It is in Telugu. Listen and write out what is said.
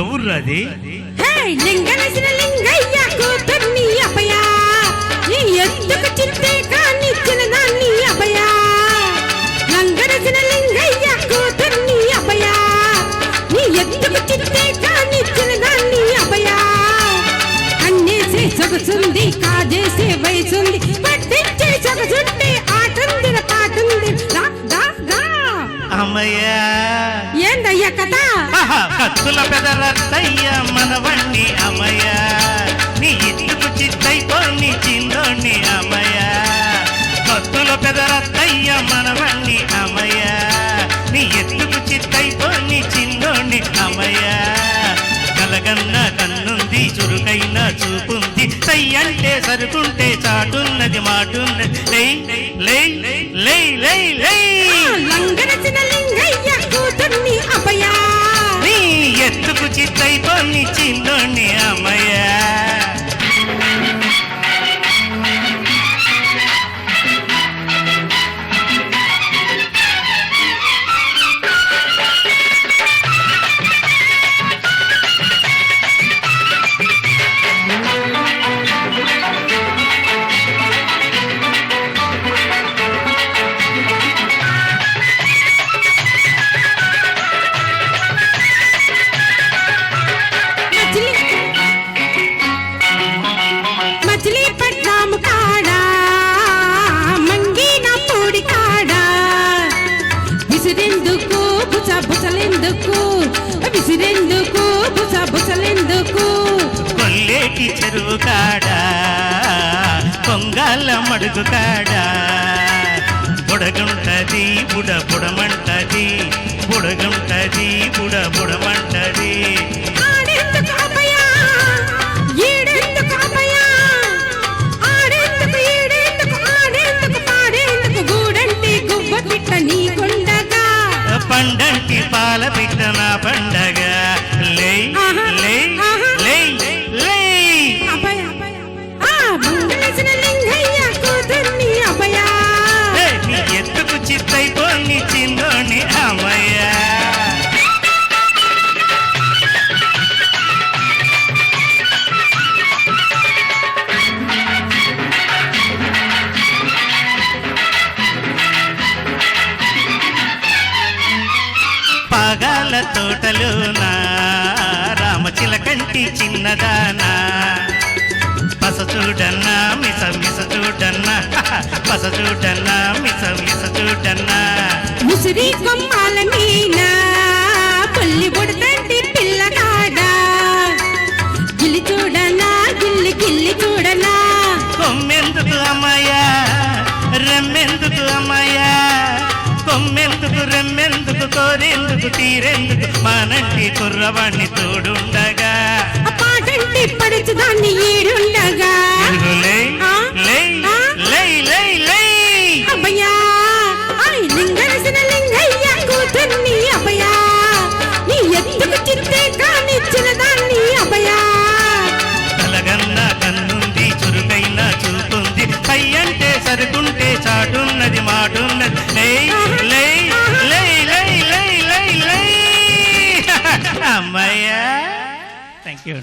ఎవరు అది హే లింగనసిన లింగయ్య కూతుర్ని అభయ. నీ ఎత్తుకు చిత్తే కానిచ్చిన దాన్ని అభయ. లింగనసిన లింగయ్య కూతుర్ని అభయ. నీ ఎత్తుకు చిత్తే కానిచ్చిన దాన్ని అభయ. కన్నేసే సొగసుంది కాజేసే వయసుంది పట్టించే సొగసుంటే ఆటందిన పాటుంది రా రా రా. అమ్మయ్యా. కథ. ఆహా, కత్తుల పెదరత్తయ్య మనవణ్ణి అమ్మయ్య నీ ఇట్టుకు చిత్తైపోని చిన్నోణ్ణి అమ్మయ్య కత్తుల పెదరత్తయ్య మనవణ్ణి అమ్మయ్య నీ ఎత్తుకు చిత్తైపోని చిన్నోణ్ణి అమ్మయ్య కలగన్న కన్నుంది చురుకైన చూపుంది. సై అంటే సరుకుంటే చాటున్నది మాటున్నది. లై లై లై లై లై లంగరచిన ఎత్తుకు పనిచింది. కొల్లేటి చెరువు కాడా? పొంగాల మడుగు కాడా? బుడగుంటది బుడ బుడమంటది. బుడగుంటది బుడ బుడమంటది. పండంటి పాల పిట్ట నా పండగ. లై. లై. పాగాల తోటలోనా రామచిలకంటి చిన్నదానా. పస చూడన్నా మిస మిస చూడన్నా పస చూడన్నా మిస మిస చూడన్నా. ముసిరి కొమ్మాల మీనా రెమ్మెందుకు కోరేందుకు తీరెందుకు? మానంటి కుర్రవాణ్ణి తోడుండగా. ఆ పడుచు దాన్ని Yeah.